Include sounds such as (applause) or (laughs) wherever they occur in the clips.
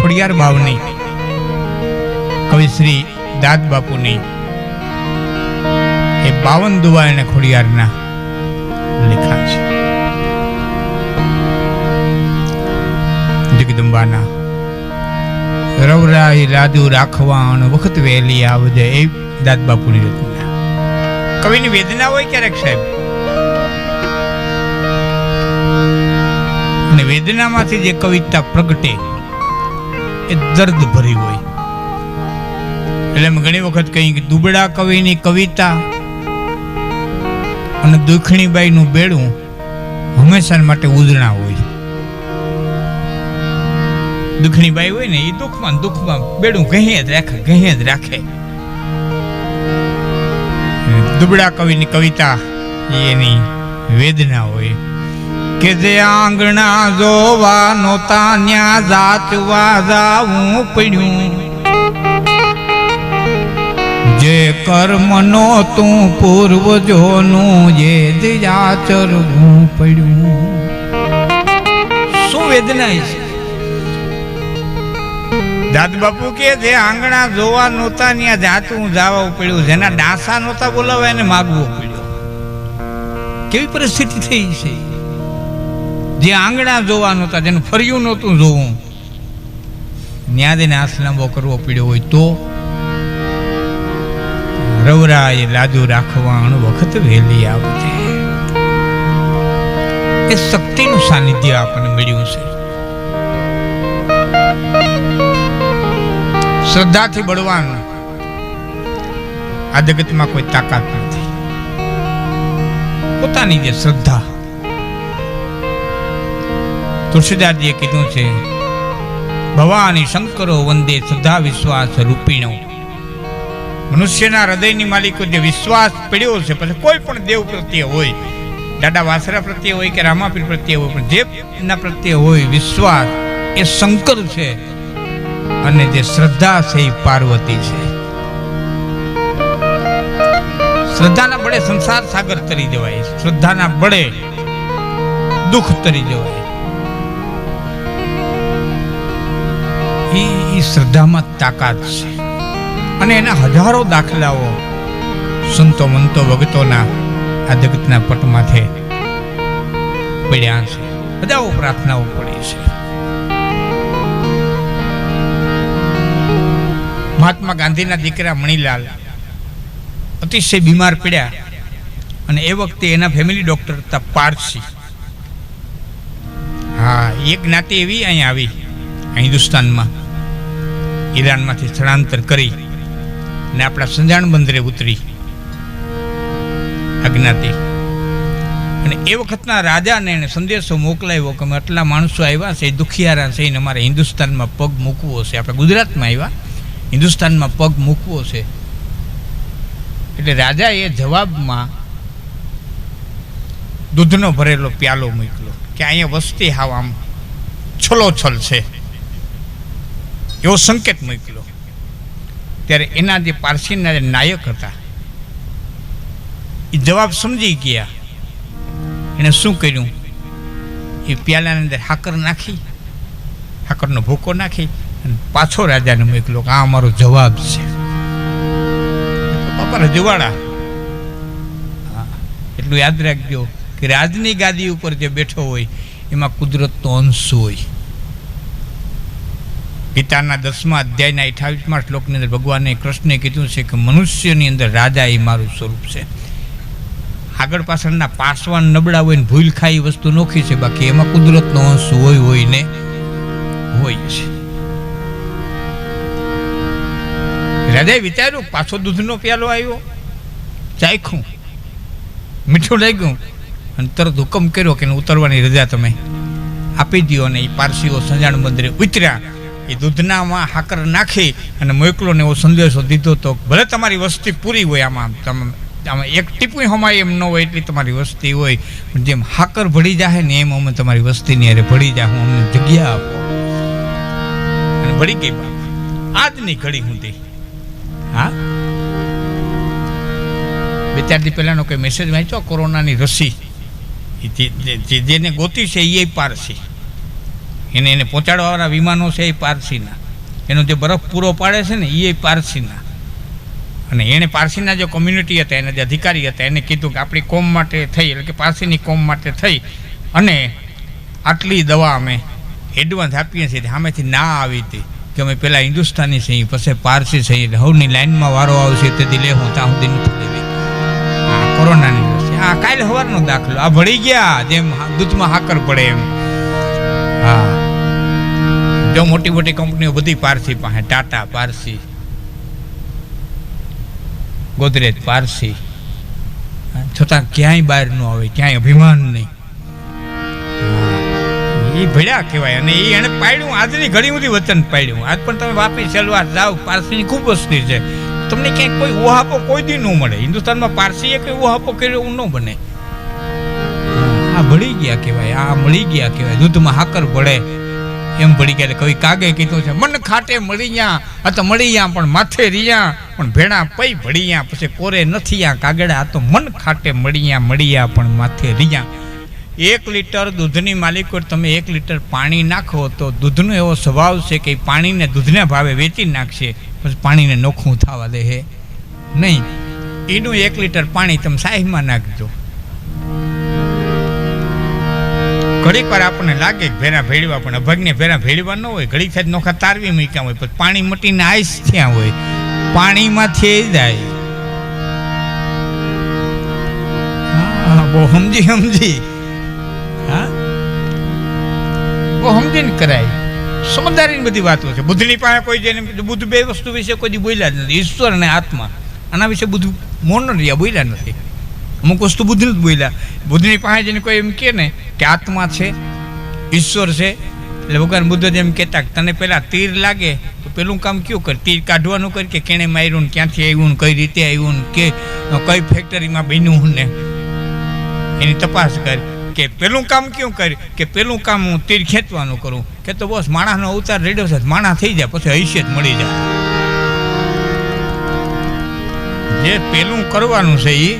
ખોડિયાર બાવની કવિ શ્રી દાદ બાપુની એ બાવન દુવા અને ખોડિયારના લેખા છે. જગદંબાના રવરાઈ રાધુ રાખવાણ વખત વહેલી આવજે એ દાદ બાપુની રચના. કવિની વેદના હોય ક્યારેક સાહેબ? અને વેદનામાંથી જે કવિતા પ્રગટે, એ દર્દ ભરી હોય. એટલે અમે ઘણી વખત કહીએ કે દુબળા કવિની કવિતા અને દુખણીબાઈનું બેડું હંમેશા માટે ઉદણા હોય. દુખણીબાઈ હોય ને, એ દુઃખમાં દુઃખમાં બેડું કહીએ જ રાખે કહે જ રાખે. દુબળા કવિની કવિતા, એની વેદના હોય. કે જે આંગણા જોવા નહોતા ન્યા જાચવા જાવું પડ્યું. જે કર્મનો તું પૂર્વજોનું જે જ આચરવું પડ્યું. શું વેદના છે? દાદ બાપુ કે જે આંગણા જોવા નહોતા ત્યાં જાતું જવા પડ્યું. જેના ડાસા નહોતા બોલાવવા એને માગવું પડ્યું. કેવી પરિસ્થિતિ થઈ છે? જે આંગણા જોવા નહોતા જેનું ફર્યું નહોતું જોવું. ન્યાદીને આસલાંબો કરવો પડ્યો હોય તો રવરાય લાદુ રાખવાણ વખત વહેલી આવજે એ શક્તિનું સાનિધ્ય આપણને મળ્યું છે. શ્રદ્ધાથી બળવાન. આ જગતમાં કોઈ તાકાત નથી. પોતાની જે શ્રદ્ધા તુલસીદાસજીએ કીધું છે, ભવાની શંકરો વંદે શ્રદ્ધા વિશ્વાસ રૂપિણો. મનુષ્યના હૃદયની માલિકો જે વિશ્વાસ પડ્યો છે, પછી કોઈ પણ દેવ પ્રત્યે હોય, દાદા વાસરા પ્રત્યે હોય કે રામાપીર પ્રત્યે હોય, પણ જે એના પ્રત્યે હોય વિશ્વાસ, એ શંકર છે અને જે શ્રદ્ધા છે એ પાર્વતી છે. શ્રદ્ધાના બળે સંસાર સાગર તરી જવાય, શ્રદ્ધાના બળે દુઃખ તરી જવાય. એ શ્રદ્ધામાં તાકાત છે. અને એના હજારો દાખલાઓ સંતો મંતો ભગતોના આ જગતના પટમાથે પડ્યા છે. બધાઓ પ્રાર્થનાઓ પડી છે મહાત્મા ગાંધીના દીકરા મણિલાલ અતિશય બીમાર પડ્યા અને એ વખતે એના ફેમિલી ડોક્ટર હતા પારસી. હા એક જ્ઞાતિ એવી અહીંયા આવી હિન્દુસ્તાનમાં. ઈરાનમાંથી સ્થળાંતર કરી ને આપણા સંજાણ બંદરે ઉતરી અજ્ઞાતિ. અને એ વખતના રાજાને એને સંદેશો મોકલાવ્યો કે અમે આટલા માણસો આવ્યા છે, દુખિયારા છે એને અમારે હિન્દુસ્તાનમાં પગ મૂકવો છે. આપણે ગુજરાતમાં આવ્યા, હિન્દુસ્તાનમાં પગ મૂકવો છે. એટલે રાજાએ જવાબમાં દૂધનો ભરેલો પ્યાલો મૂક્યો કે અહીંયા વસ્તી હાવ આમ છલોછલ છે. એવો સંકેત મૂક્યો ત્યારે એના જે પારસીના જે નાયક હતા, એ જવાબ સમજી ગયા. એણે શું કર્યું? એ પ્યાલાની અંદર હાકર નાખી, હાકરનો ભૂકો નાખી અને પાછો રાજાને મોકલ્યો કે આ અમારો જવાબ છે. બાપા રજવાડા એટલું યાદ રાખજો કે રાજની ગાદી ઉપર જે બેઠો હોય, એમાં કુદરતનો અંશ હોય. ગીતાના દસમા અધ્યાયના અઠાવીસમાં શ્લોકની અંદર ભગવાને કૃષ્ણે કીધું છે કે મનુષ્યની અંદર રાજા એ મારું સ્વરૂપ છે. આગળ પાછળના પાસવાન નબળા હોય ને ભૂલ ખાઈ વસ્તુ નોખી છે, બાકી એમાં કુદરતનો અંશ હોય હોય ને હોય છે રાજાએ વિચાર્યું, પાછો દૂધનો પ્યાલો આવ્યો ચાખ્યું મીઠું લાગ્યું, અને તરત હુકમ કર્યો કે ઉતરવાની રજા તમે આપી દો અને એ પારસીઓ સંજાણ મંદિરે ઉતર્યા. એ દૂધનામાં હાકર નાખી અને મોકલોને એવો સંદેશો દીધો તો ભલે તમારી વસ્તી પૂરી હોય આમાં, તમે આમાં એક ટીપું હમાય એમ ન હોય એટલી તમારી વસ્તી હોય જેમ હાકર ભળી જાય ને એમ અમે તમારી વસ્તીની અરે ભળી જાય હું અમને જગ્યા આપો. અને ભળી ગઈ બાપ. આજની ઘડી સુધી હા? બે ચાર દી પહેલાંનો કોઈ મેસેજ વાંચ્યો કોરોનાની રસી. જેને ગોતી છે એ પારસી. એને એને પહોંચાડવાવાળા વિમાનો છે એ પારસીના. એનો જે બરફ પૂરો પાડે છે ને એ પારસીના. અને એણે પારસીના જે કોમ્યુનિટી હતા, એના જે અધિકારી હતા, એને કીધું કે આપણી કોમ માટે થઈ, એટલે કે પારસીની કોમ માટે થઈ. અને આટલી દવા અમે એડવાન્સ આપીએ છીએ, સામેથી ના આવી હતી કે અમે પહેલાં હિન્દુસ્તાની છીએ, પછી પારસી છીએ હવની લાઈનમાં વારો આવશે, તેથી લેવું ત્યાં સુધી નથી લેવી. કોરોનાની રસી આ કાલે સવારનો દાખલો. આ ભળી ગયા, જેમ દૂધમાં હાકર પડે એમ. હા. જો મોટી મોટી કંપનીઓ બધી પારસી પાસે, ટાટા પારસી, ગોદરેજ પારસી. છતાં ક્યાંય બહાર ન આવે, ક્યાંય અભિમાન નહીં. એ ભળ્યા કહેવાય. અને એ એને પાડ્યું, આજની ઘણી બધી વચન પાડ્યું. આજ પણ તમે વાપી સલવાર જાઓ પારસીની ખૂબ વસ્તી છે. તમને ક્યાંય કોઈ ઉહાપો કોઈ દી ન મળે. હિન્દુસ્તાનમાં પારસીએ કોઈ ઉહાપો કર્યો એવું ન બને. આ ભળી ગયા કહેવાય, આ મળી ગયા કહેવાય. દૂધમાં હાકર ભળે. એમ ભળી ગયા. કવિ કાગે કીધું છે, મન ખાટે મળી ગયા આ તો મળી ગયા પણ માથે રહ્યા પણ ભેણા પૈ ભળી ગયા પછી કોરે નથી આ કાગડા. આ તો મન ખાટે મળી ગયા મળી ગયા પણ માથે રહ્યા એક લીટર દૂધની માલિકો, તમે એક લીટર પાણી નાખો તો દૂધનો એવો સ્વભાવ છે કે પાણીને દૂધના ભાવે વેચી નાખશે. પછી પાણીને નોખું થવા દે હે. નહીં. એનું એક લીટર પાણી તમે સાહીમાં નાખજો. ઘડીક વાર આપણને લાગે કે ભેરા ભેળવા, પણ અભગને ભેરા ભેળવા ન હોય. ઘડીક થાય નોખા તારવી મૂક્યા હોય પછી પાણી મટીને આઈસ થયા હોય. પાણીમાંથી એ જાય. બહુ સમજી સમજી. હા? બહુ સમજીને કરાય. સમજદારીની બધી વાતો છે. બુદ્ધની પાસે કોઈ જેને બુદ્ધ બે વસ્તુ વિશે કોઈ બોલ્યા જ નથી. ઈશ્વર અને આત્મા. આના વિશે બુદ્ધ મૌન રહ્યા બોલ્યા નથી. અમુક વસ્તુ બુદ્ધિ જ બોલ્યા. બુદ્ધિની પાસે જઈને કોઈ એમ કહે ને કે આત્મા છે, ઈશ્વર છે, એટલે ભગવાન બુદ્ધ જ એમ કહેતા કે તને પહેલાં તીર લાગે તો પેલું કામ કયું કર? તીર કાઢવાનું કર કે કેણે માર્યું ને ક્યાંથી આવ્યું ને કઈ રીતે આવ્યું કે કઈ ફેક્ટરીમાં બન્યું ને? એની તપાસ કર કે પેલું કામ ક્યું કર? કે પેલું કામ હું તીર ખેંચવાનું કરું? કે તો બસ માણસનો અવતાર રેડ્યો છે, માણસ થઈ જાય, પછી હૈસિયત મળી જાય. જે પેલું કરવાનું છે એ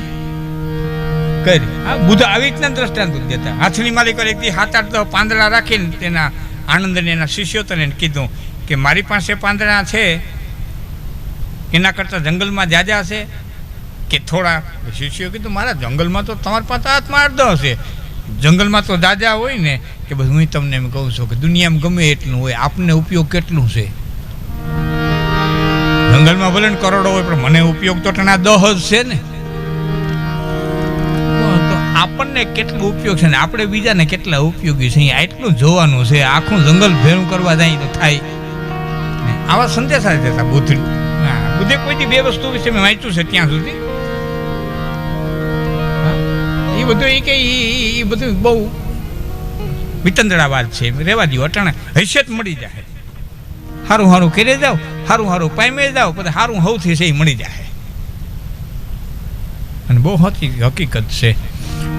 કરી. આ બુદ્ધ આવી રીતના દ્રષ્ટાંત દેતા હાથની માલિકો એક હાથ આઠ દસ પાંદડા રાખીને તેના આનંદને એના શિષ્યો તને કીધું કે મારી પાસે પાંદડા છે, એના કરતાં જંગલમાં જાજા છે કે થોડા શિષ્યો કીધું મારા જંગલમાં તો તમારી પાસે હાથમાં અડધો હશે. જંગલમાં તો દાદા હોય ને કે બસ હું તમને એમ કહું છું કે દુનિયામાં ગમે એટલું હોય, આપને ઉપયોગ કેટલું છે? જંગલમાં ભલે કરોડો હોય, પણ મને ઉપયોગ તો ટણા દહ જ છે ને. આપણને કેટલું ઉપયોગ છે ને આપણે બીજાને કેટલા ઉપયોગી છે? અહીંયા એટલું જોવાનું છે. આખું જંગલ ભેરું કરવા જાય તો થાય. આવા સંદેશા દેતા બુદ્ધ. બુદ્ધે કોઈથી બે વસ્તુ વિશે મેં વાંચ્યું છે ત્યાં સુધી. એ બધું એ કે એ બધું બહુ વિતંદડાવાદ છે. રેવા દો અટાણે. હૈસિયત મળી જાય સારું સારું કરી જાઓ સારું સારું પામે જાઓ પછી સારું હવથી છે એ મળી જાય અને બહુ હકી હકીકત છે.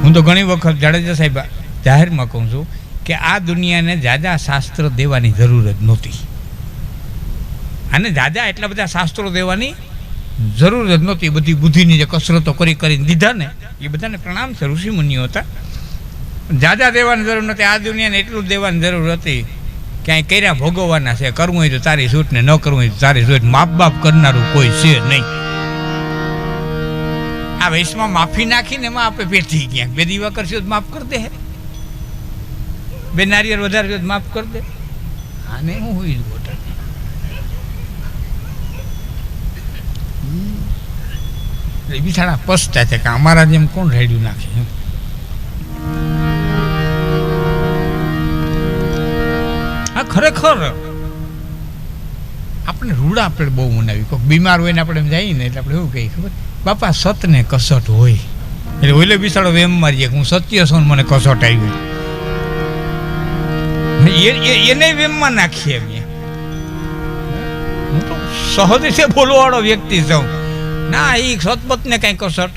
હું તો ઘણી વખત જાડેજા સાહેબ જાહેરમાં કહું છું કે આ દુનિયાને જાજા શાસ્ત્ર દેવાની જરૂર જ નહોતી. અને જાજા એટલા બધા શાસ્ત્રો દેવાની જરૂર જ નહોતી. બધી બુદ્ધિની જે કસરતો કરી કરીને દીધા ને, એ બધાને પ્રણામ છે. ઋષિમુનિઓ હતા. જાજા દેવાની જરૂર નથી આ દુનિયાને એટલું દેવાની જરૂર હતી. ક્યાંય કર્યા ભોગવવાના છે. કરવું હોય તો તારી છૂટ ને ન કરવું હોય તો તારી છૂટ માપ બાપ કરનારું કોઈ છે નહીં. આ વેશમાં માફી નાખીને એમાં આપણે પેઠી ગયા. બે દીવા કરશો તો માફ કરી દે હે. બે નારિયેળ વધારે તો માફ કરી દે. આને હું હોય ગોટા. એ બિચારા પસ્તા છે કે અમારા જેમ કોણ રેડ્યું નાખે. હા, ખરેખર. આપણે રૂડા આપણે બહુ મનાવી કોઈક બીમાર હોય ને આપણે એમ જઈએ ને એટલે આપણે એવું કહીએ, ખબર? બાપા, સતને કસટ હોય. એટલે ઓલે બિસાડો વેમ મારીએ હું સત્ય છું મને કસટ આવી એને વેમમાં નાખીએ અમે. હું તો સહજ રીતે બોલવાળો વ્યક્તિ છું. ના એ સતપતને કાંઈ કસટ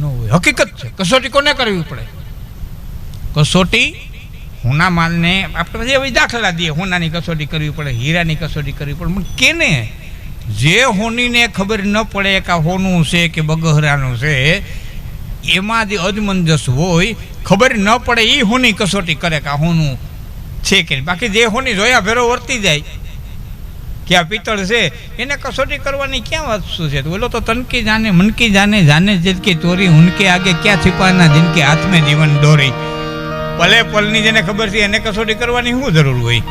ન હોય. હકીકત છે. કસોટી કોને કરવી પડે? કસોટી હુના માલને આપણે પછી દાખલા દઈએ. હુનાની કસોટી કરવી પડે, હીરાની કસોટી કરવી પડે. પણ કેને? જે હોનીને ખબર ન પડે કે હોનું છે કે બગહરાનું છે એમાં જે અજમંજસ હોય, ખબર ન પડે એ હોની કસોટી કરે કે આ હોનું છે કે બાકી જે હોની જોયા ભેરો વર્તી જાય. કે આ પિત્તળ છે, એને કસોટી કરવાની ક્યાં વાત શું છે? બોલો તો તનકી જાને, મનકી જાને જાને જિંદકી ચોરી હુનકે આગે ક્યાં છિપાના જિનકે હાથમે જીવન દોરી. પલે પલની જેને ખબર છે એને કસોટી કરવાની શું જરૂર હોય?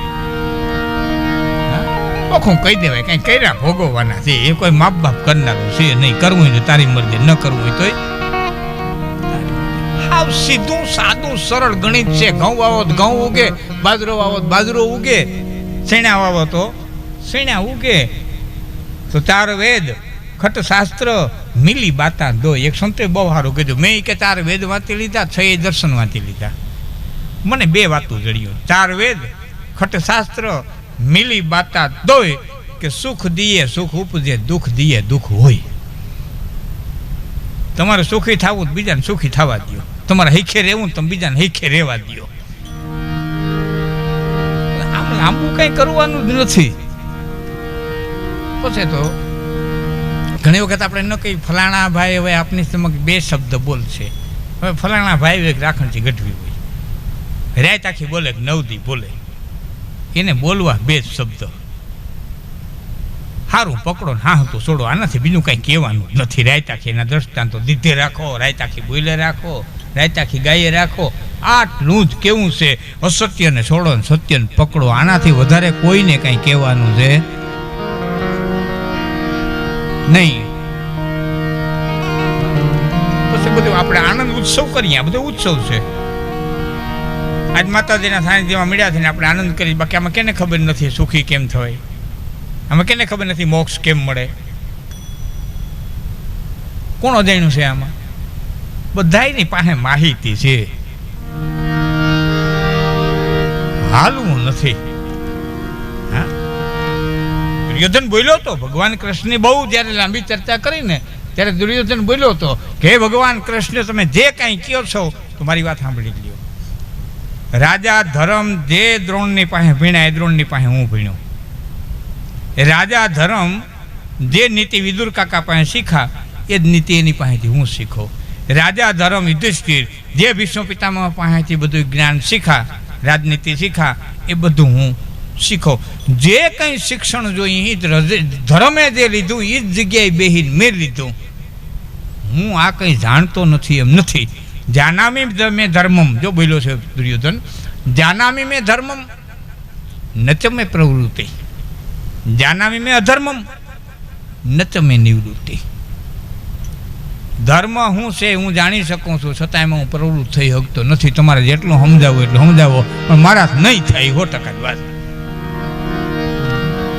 ઓખું કહી દેવાય, કઈ કર્યા ભોગવવાના છે, એ કોઈ માપ બાપ કરનારું છે નહીં, કરવું હોય તારી મરજી, ન કરવું હોય તોય. સાવ સીધું, સાદું, સરળ ગણિત છે. ઘઉં વાવો તો ઘઉં ઉગે, બાજરો વાવો તો બાજરો ઉગે, શેણા વાવો તો શેણા ઉગે. તો ચાર વેદ ખટ શાસ્ત્ર મિલી બાતા દો. એક સંતે બહુ સારું કીધું. મેં કે ચાર વેદ વાંચી લીધા, છ દર્શન વાંચી લીધા. મને બે વાતો જડ્યું. ચાર વેદ ખટ શાસ્ત્ર મિલી બાતા દોય કે સુખ દીએ, સુખ ઉપજે, દુઃખ દીએ, દુઃખ હોય. તમારે સુખી થવું બીજાને સુખી થવા દો તમારે હિખે રહેવું તમે બીજાને હિખે રહેવા દો આમ લાંબુ કઈ કરવાનું જ નથી. પછી તો ઘણી વખત આપણે ન કહી ફલાણા ભાઈ હવે આપની સમક્ષ બે શબ્દ બોલશે. હવે ફલાણા ભાઈ એક રાખણથી ગઢવી હોય. રાત આખી બોલે નવદી બોલે. એને બોલવા બે જ શબ્દ. સારું પકડો ને હા તો છોડો. આનાથી બીજું કાંઈ કહેવાનું નથી. રાયતાખી એના દ્રષ્ટાંતો દીધે રાખો, રાયતાખી બોલે રાખો, રાયતાખી ગાયે રાખો. આટલું જ કેવું છે? અસત્યને છોડો ને સત્યને પકડો. આનાથી વધારે કોઈને કાંઈ કહેવાનું છે? નહીં. પછી બધું આપણે આનંદ ઉત્સવ કરીએ. આ બધો ઉત્સવ છે. આજ માતાજીના સાનિધ્યમાં મળ્યા થઈને આપણે આનંદ કરી બાકી આમાં કેને ખબર નથી સુખી કેમ થવાય? આમાં કેને ખબર નથી મોક્ષ કેમ મળે? કોણ અજાણ્યું છે આમાં? બધાની પાસે માહિતી છે. હાલવું નથી. દુર્યોધન બોલ્યો તો, ભગવાન કૃષ્ણની બહુ જ્યારે લાંબી ચર્ચા કરીને, ત્યારે દુર્યોધન બોલ્યો હતો કે ભગવાન કૃષ્ણ, તમે જે કાંઈ કહો છો, તો મારી વાત સાંભળી લ્યો. રાજા ધર્મ જે દ્રોણની પાસે ભીણ્યા એ દ્રોણની પાસે હું ભીણ્યો રાજા ધર્મ જે નીતિ વિદુર કાકા પાસે શીખા, એ જ નીતિ એની પાસેથી હું શીખો. રાજા ધર્મ યુધિષ્ઠિર જે ભીષ્મ પિતામહ પાસેથી બધું જ્ઞાન શીખા, રાજનીતિ શીખા, એ બધું હું શીખો. જે કંઈ શિક્ષણ જોઈએ એ ધર્મે જે લીધું એ જ જગ્યાએ બેહીને મેં લીધું. હું આ કંઈ જાણતો નથી એમ નથી. જાનામી મેં ધર્મમ, જો બોલ્યો છે દુર્યોધન, જાનામી મેં ધર્મમ નચ મેં પ્રવૃત્તિ. જાનામી મેં અધર્મમ નચ મેં નિવૃત્તિ. ધર્મ હું છે, હું જાણી શકું છું છતાં એમાં હું પ્રવૃત્ત થઈ શકતો નથી. તમારે જેટલું સમજાવો એટલું સમજાવો, પણ મારા નહીં થાય, સો ટકા વાત.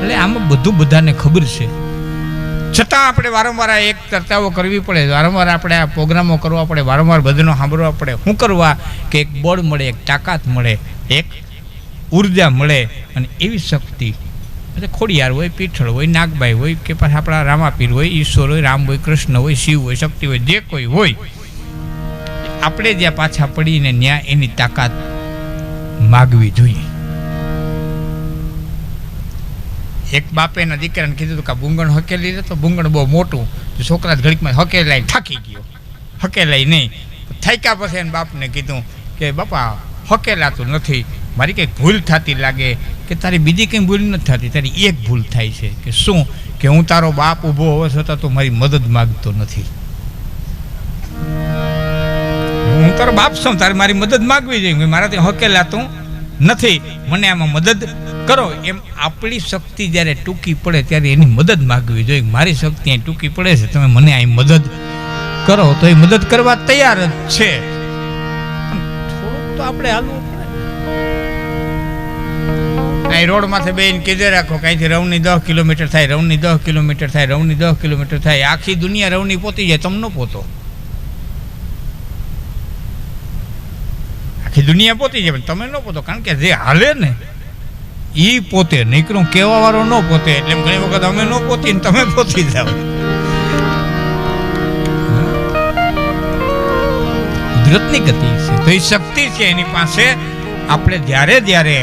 એટલે આમાં બધું બધાને ખબર છે. છતાં આપણે વારંવાર આ એક ચર્ચાઓ કરવી પડે, વારંવાર આપણે આ પ્રોગ્રામો કરવા પડે, વારંવાર બધાનો સાંભળવા પડે. શું કરવા કે એક બળ મળે, એક તાકાત મળે, એક ઊર્જા મળે અને એવી શક્તિ. ખોડિયાર હોય, પીઠળ હોય, નાગબાઈ હોય કે પાછા આપણા રામાપીર હોય, ઈશ્વર હોય, રામ હોય, કૃષ્ણ હોય, શિવ હોય, શક્તિ હોય, જે કોઈ હોય, આપણે જ્યાં પાછા પડીને ન્યાય એની તાકાત માગવી જોઈએ. એક બાપે એના દીકરાને કીધું હતું કે ભૂંગણ હકેલી દે તો બુંગણ બહુ મોટું. તો છોકરા ઘડીકમાં હકેલાઈ થાકી ગયો. હકેલાઈ નહીં. થાક્યા પછી એને બાપને કીધું કે, બાપા, હકેલાતું નથી. મારી કંઈક ભૂલ થતી લાગે કે તારી બીજી કંઈ ભૂલ નથી થતી. તારી એક ભૂલ થાય છે. કે શું? કે હું તારો બાપ ઊભો હોવા છતાં તું મારી મદદ માગતો નથી. હું તારો બાપ છું, તારે મારી મદદ માગવી જોઈએ. મારાથી હકેલાતું નથી. મને આમાં મદદ કરો, એમ આપણી શક્તિ જ્યારે ટૂંકી પડે ત્યારે એની મદદ માગવી જોઈએ. મારી શક્તિ અહીં ટૂંકી પડે છે, તમે મને અહીં મદદ કરો, તો એ મદદ કરવા તૈયાર જ છે. તો આપણે હાલવું અહીં રોડ માથે બેન કીધે રાખો કાંઈથી રવની દસ કિલોમીટર થાય, રવની દસ કિલોમીટર થાય, રવની દસ કિલોમીટર થાય, આખી દુનિયા રવની પોતી જાય તમને પોતો. આખી દુનિયા પોતી જાય, પણ તમે ન પોતો, કારણ કે જે હાલે ને એ પોતે, નીકળું કહેવા વાળો ન પોતે, એટલે ઘણી વખત અમે ન પોતી તમે પોતી જાઓ. કુદરતની ગતિ છે, તો એ શક્તિ છે એની પાસે. આપણે જ્યારે જ્યારે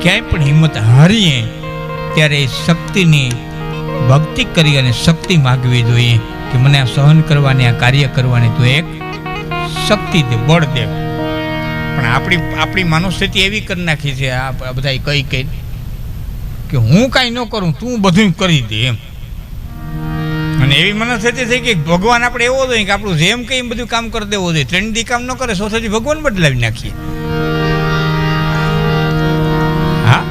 ક્યાંય પણ હિંમત હારીએ, ત્યારે એ શક્તિની ભક્તિ કરી અને શક્તિ માગવી જોઈએ કે મને આ સહન કરવાની, આ કાર્ય કરવાની તો એક શક્તિ દે બળ દે. પણ આપણી આપણી મનોસ્થિતિ એવી કરી નાખી છે આ બધા કઈ કઈ કે હું કાંઈ ન કરું તું બધું કરી દે એમ. અને એવી મનસ્થિતિ થઈ કે ભગવાન આપણે એવો જોઈએ કે આપણું જેમ કઈ એમ બધું કામ કરી દેવો જોઈએ. ત્રણ દી કામ ન કરે સોસાયટી ભગવાન બદલાવી નાખીએ. હા?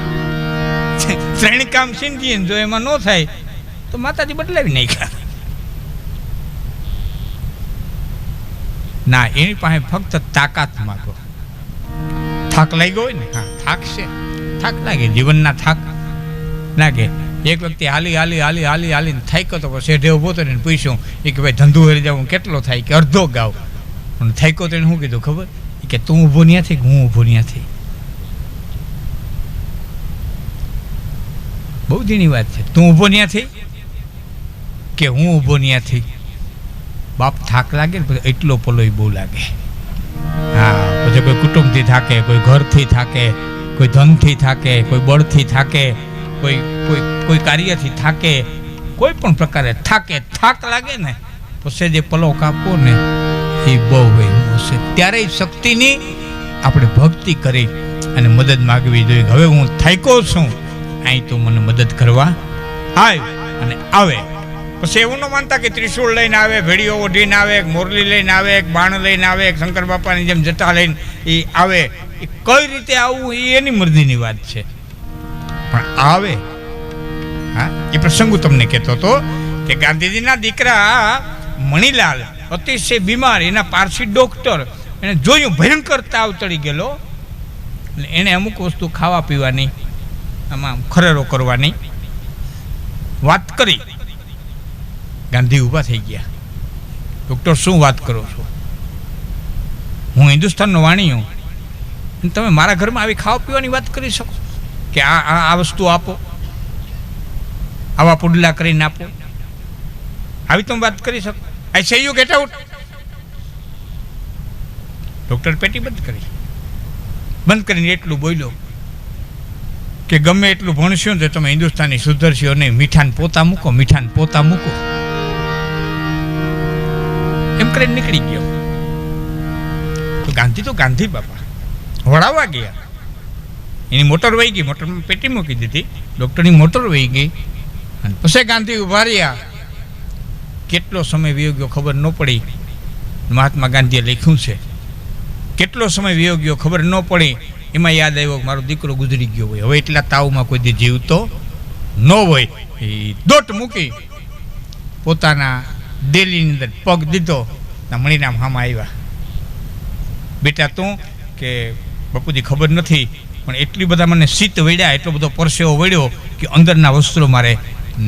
(laughs) ત્રણ કામ સિંધીએ જો એમાં ન થાય તો માતાજી બદલાવી નાખ્યા. ના એની પાસે ફક્ત તાકાત માગો. થાક લાગ્યો હોય ને, હા, થાક છે. થાક લાગે, જીવનના થાક લાગે. એક વ્યક્તિ હાલી હાલી હાલી હાલી, હાલીને થાક્યો તો શેઢે ઊભો તો ને પૂછ્યું, એ કે ભાઈ ધંધો હરી જાવ કેટલો થાય? કે અડધો ગાવ. પણ થાક્યો તો શું કીધું ખબર? કે, તું ઊભો ન્યા થઈ હું ઊભો ન્યા થઈ બહુ જીની વાત છે. તું ઊભો ન્યા થઈ કે હું ઊભો ન્યા બાપ થાક લાગે ને એટલો પલોય બહુ લાગે. હા, પછી કોઈ કુટુંબથી થાકે, કોઈ ઘરથી થાકે, કોઈ ધનથી થાકે, કોઈ બળથી થાકે, કોઈ કોઈ કોઈ કાર્યથી થાકે, કોઈ પણ પ્રકારે થાકે, થાક લાગે ને પછી જે પલો કાપો ને, એ બહુ હોય હશે ત્યારે શક્તિની આપણે ભક્તિ કરી અને મદદ માગવી જોઈએ. હવે હું થાક્યો છું. અહીં તો મને મદદ કરવા આવે અને આવે. પછી એવું ન માનતા કે ત્રિશુળ લઈને આવે, ભેડીઓ ઓઢીને આવે, એક મોરલી લઈને આવે, એક બાણ લઈને આવે, એક શંકર બાપાની જેમ જટા લઈને એ આવે. એ કઈ રીતે આવવું એ એની મરજીની વાત છે. પણ આવે. હા? એ પ્રસંગ તમને કહેતો હતો કે ગાંધીજીના દીકરા મણિલાલ અતિશય બીમાર, એના પારસી ડોક્ટર, એને જોયું ભયંકર તાવ ચડી ગયેલો. અને એણે અમુક વસ્તુ ખાવા પીવાની, આમાં ખરેરો કરવાની વાત કરી. ગાંધી ઊભા થઈ ગયા. ડૉક્ટર, શું વાત કરો છો? હું હિન્દુસ્તાનનો વાણી હું. તમે મારા ઘરમાં આવી ખાવા પીવાની વાત કરી શકો કે આ આ વસ્તુ આપો. આવા પુડલા કરીને આપો. આવી તમે વાત કરી શકો. આઈ સે યુ ગેટ આઉટ ડૉક્ટર પેટી બંધ કરી. બંધ કરીને એટલું બોલ્યો કે ગમે એટલું ભણશો તો તમે હિન્દુસ્તાની સુધરશો નહીં. મીઠાને પોતા મૂકો, મીઠાને પોતા મૂકો. કરીને નીકળી ગયો. તો ગાંધી તો ગાંધી બાપા. વળાવવા ગયા. એની મોટર વહી ગઈ મોટરમાં પેટી મૂકી દીધી. ડૉક્ટરની મોટર વહી ગઈ. અને પછી ગાંધી ઊભા રહ્યા. કેટલો સમય વિયોગ્યો ખબર ન પડી. મહાત્મા ગાંધીએ લખ્યું છે. કેટલો સમય વિયોગ્યો ખબર ન પડી. એમાં યાદ આવ્યો મારો દીકરો ગુજરી ગયો હોય. હવે એટલા તાવમાં કોઈ જીવતો ન હોય. એ દોટ મૂકી પોતાના ડેલીની અંદર પગ દીધો. ના, મણિરામ હામાં આવ્યા. બેટા તું કે બાપુજી ખબર નથી, પણ એટલી બધા મને શીત વળ્યા, એટલો બધો પરસેવો વળ્યો કે અંદરના વસ્ત્રો મારે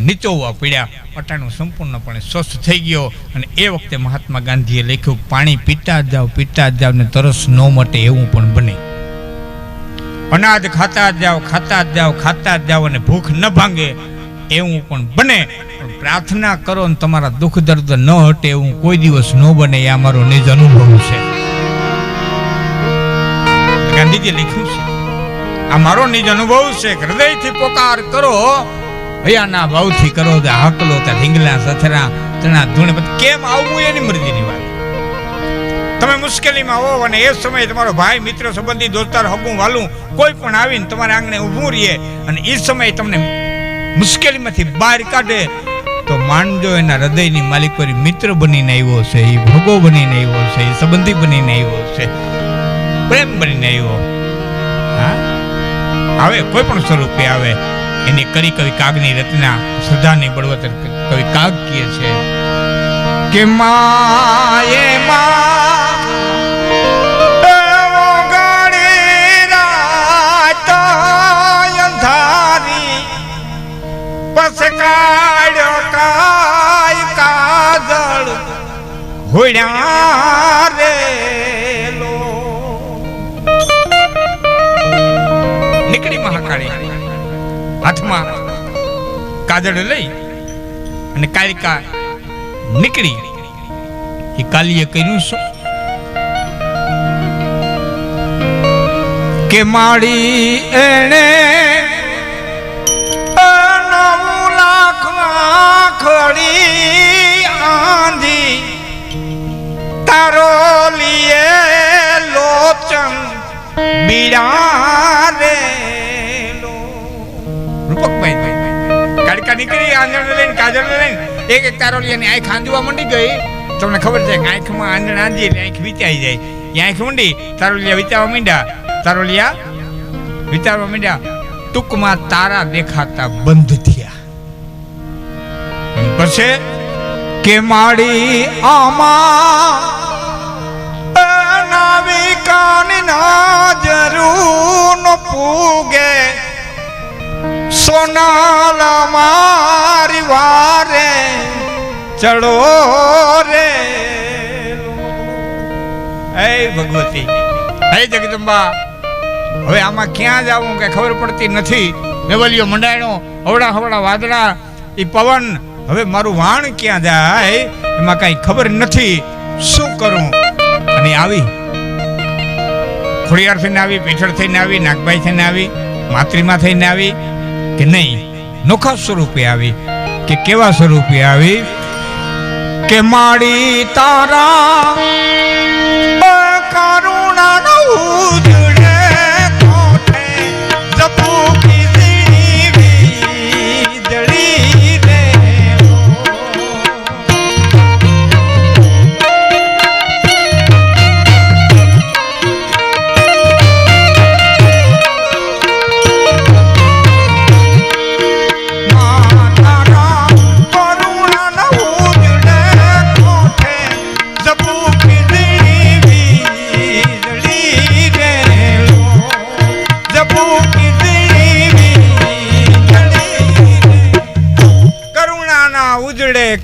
નીચોવવા પડ્યા. પટાણું સંપૂર્ણપણે સ્વસ્થ થઈ ગયો અને એ વખતે મહાત્મા ગાંધીએ લખ્યું, પાણી પીતા જ જાઓ પીતા જ જાઓ ને તરસ ન મટે એવું પણ બને. અનાજ ખાતા જ જાઓ ખાતા જાઓ ખાતા જાઓ અને ભૂખ ન ભાંગે એવું પણ બને. પ્રાર્થના કરો ને તમારા દુઃખ દર્દ ન હટે એવું કોઈ દિવસ ન બને. એ આ મારો નિજ અનુભવ છે. ગાંધીજી લખ્યું છે, આ મારો નિજ અનુભવ છે હૃદયથી પોકાર કરો, ભયાના ભાવથી કરો તે હાકલો ત્યાં ઢીંગલા, સથરા તણા ધૂણે કેમ આવવું એની મરજીની વાત. તમે મુશ્કેલીમાં હોવ અને એ સમયે તમારો ભાઈ, મિત્ર, સંબંધી, દોસ્તાર, હગું, વાલું કોઈ પણ આવીને તમારા આંગણે ઊભું રહીએ અને એ સમયે તમને મુશ્કેલીમાંથી બહાર કાઢે, તો માનજો એના હૃદયની માલિકોરી મિત્ર બનીને આવ્યો છે એ ભોગો બનીને આવ્યો છે એ સંબંધી બનીને આવ્યો છે, પ્રેમ બનીને આવ્યો. આવે, કોઈ પણ સ્વરૂપે આવે, એની કરી કવિ કાગની રચના શ્રદ્ધાની બળવતર કવિ કાગ કહે છે કે માએ માં હોડ્યા રે નીકળી મહાકાળી. હાથમાં કાજળ લઈ અને કાલિકા નીકળી. એ કાલીએ કર્યું શું? કે માડી એણે નવ લાખમાં ખડી આંધી. તારો લીએ લોચન બીડા લો. રૂપકભાઈ કાડકા નીકળી આંધણ લઈને કાજળ લઈને. એક એક તારોલિયાની આંખ આંજવા મંડી ગઈ. તમને ખબર છે કે આંખમાં આંધણ આંજી એટલે આંખ વિચાઈ જાય. એ આંખ ઊંડી તારોલિયા વિચારવા માંડ્યા. તારોલિયા વિચારવા માંડ્યા. ટૂંકમાં તારા દેખાતા બંધ થયા. પછી કે માડી આમાં નાવિકાની ના જરૂર ન પૂગે. સોનાલા મારી વારે ચડો રે. હે ભગવતી, હે જગદંબા, હવે આમાં ક્યાં જવું કે ખબર પડતી નથી. મેવલિયો મંડાયણો, હવડા હવડા વાદળા એ પવન હવે મારું વાણ ક્યાં જાય, એમાં કઈ ખબર નથી. શું કરું? અને આવી. ખોડિયાર થઈને આવી પીઠળ થઈને આવી, નાગભાઈ થઈને આવી માતૃમાં થઈને આવી, કે નહીં? નોખા સ્વરૂપે આવી, કે કેવા સ્વરૂપે આવી? કે માડી તારા કરુણા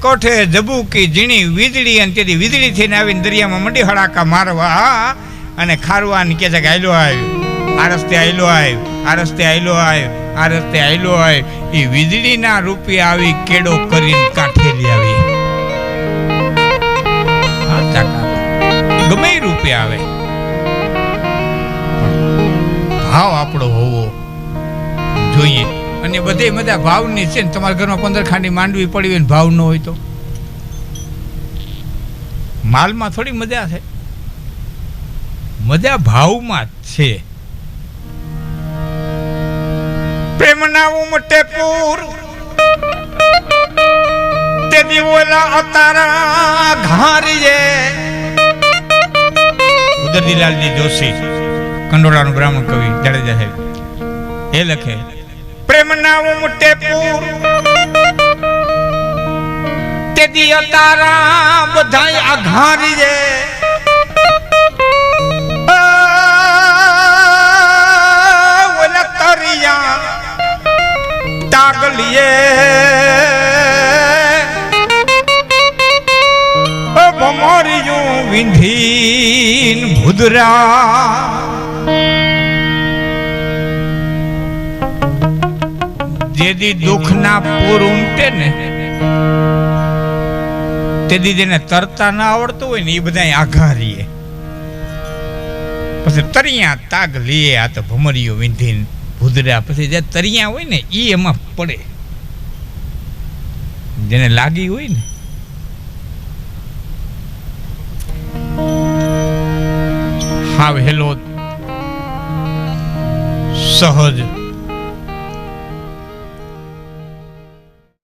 કોઠે જબુકી ઝીણી, વીજળી અને તેથી વીજળી થઈને આવીને દરિયામાં મંડી હડાકા મારવા અને ખારવાની કે છે કે આયલો આવ્યો આ રસ્તે આયલો આવ્યો આ રસ્તે આયલો આવ્યો આ રસ્તે આયલો આવ્યો એ વીજળીના રૂપે આવી કેડો કરીને કાંઠેલી આવી. ગમે રૂપે આવે. ભાવ આપણો હોવો જોઈએ. અને બધે બધા ભાવની છે ને, તમારા ઘરમાં પંદર ખાંડી માંડવી પડી હોય ને, ભાવ ન હોય તો. માલમાં થોડી મજા છે. મજા ભાવમાં છે. પ્રેમના ઉમટે પૂર. તે દિવોલા અતારા ઘારીએ. ઉદરદીલાલજી જોશી, કંડોળાનું બ્રાહ્મણ કવિ, જાડેજા સાહેબ. એ લખે પ્રેમના ઉમટે પૂર તે દિયો તારા બધાય આઘારી જે ઓલા તરિયા તાગલીએ ઓ ભમરિયું વિંધીન ભુદરા જેદી દુઃખના પૂર ઉમટે ને, તેદી જેને તરતા ના આવડતું હોય ને એ બધા આઘારીએ પછી તરિયા તાગ લીએ, આ તો ભમરીઓ વિંધીને ભૂદરા. પછી જે તરિયા હોય ને એ એમાં પડે. જેને લાગી હોય ને, હાવ હેલો. સહજ